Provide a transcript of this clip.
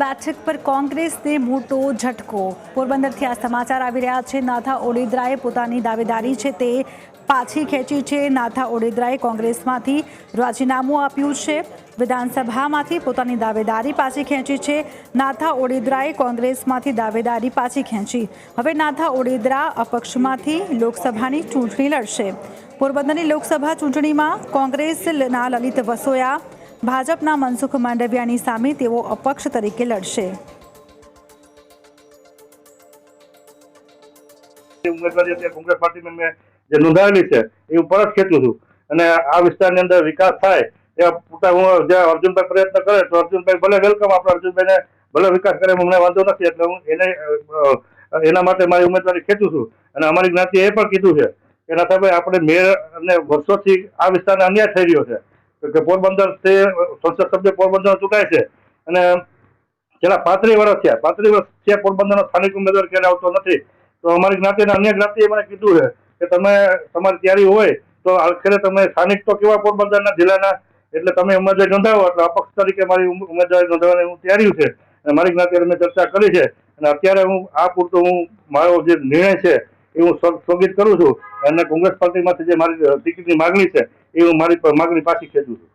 બેઠક પર કોંગ્રેસને મોટો ઝટકો. પોરબંદરથી આ સમાચાર આવી રહ્યા છે. નાથા ઓડેદરાએ પોતાની દાવેદારી છે તે પાછી ખેંચી છે. નાથા ઓડેદરાએ કોંગ્રેસમાંથી રાજીનામું આપ્યું છે. વિધાનસભામાંથી પોતાની દાવેદારી પાછી ખેંચી છે. નાથા ઓડેદરાએ કોંગ્રેસમાંથી દાવેદારી પાછી ખેંચી. હવે નાથા ઓડેદરા અપક્ષમાંથી લોકસભાની ચૂંટણી લડશે. પોરબંદરની લોકસભા ચૂંટણીમાં કોંગ્રેસના લલિત વસોયા ભાજપના મનસુખ માંડવિયાની સામે તેઓ અપક્ષ તરીકે લડશે. ઉમેદવારી અત્યારે કોંગ્રેસ પાર્ટીમાં મેં જે નોંધાવેલી છે, એ હું પરત ખેંચું છું. અને આ વિસ્તારની અંદર વિકાસ થાય એ પૂરતા હું જ્યાં અર્જુનભાઈ પ્રયત્ન કરે, તો અર્જુનભાઈ ભલે વેલકમ આપણે અર્જુનભાઈને ભલે વિકાસ કરે મને વાંધો નથી, એટલે હું એને એના માટે મારી ઉમેદવારી ખેંચું છું. અને અમારી જ્ઞાતિએ એ પણ કીધું છે કે, નાથાભાઈ, આપણે મેયર અને વર્ષોથી આ વિસ્તારને અન્યાય થઈ રહ્યો છે. કે પોરબંદર તે સંસદ સભ્ય પોરબંદર ચૂકાય છે. અને છેલ્લા પાંત્રીસ વર્ષ થયા. પાંત્રીસ વર્ષ થયા પોરબંદરનો સ્થાનિક ઉમેદવાર ક્યારે આવતો નથી? તો અમારી જ્ઞાતિના અન્ય જ્ઞાતિએ મને કીધું છે કે તમે, તમારી તૈયારી હોય તો આખરે તમે સ્થાનિક તો કેવા પોરબંદરના જિલ્લાના? એટલે તમે ઉમેદવારી નોંધાવો. એટલે અપક્ષ તરીકે મારી ઉમ- ઉમેદવારી નોંધાવવાની હું તૈયારી છે. અને મારી જ્ઞાતિ મેં ચર્ચા કરી છે. અને અત્યારે હું, આ પૂરતો હું, મારો જે નિર્ણય છે એ હું સ્થગિત કરું છું. અને કોંગ્રેસ પાર્ટીમાંથી જે મારી ટિકિટની માગણી છે એ હું મારી માગણી પાછી ખેંચું છું.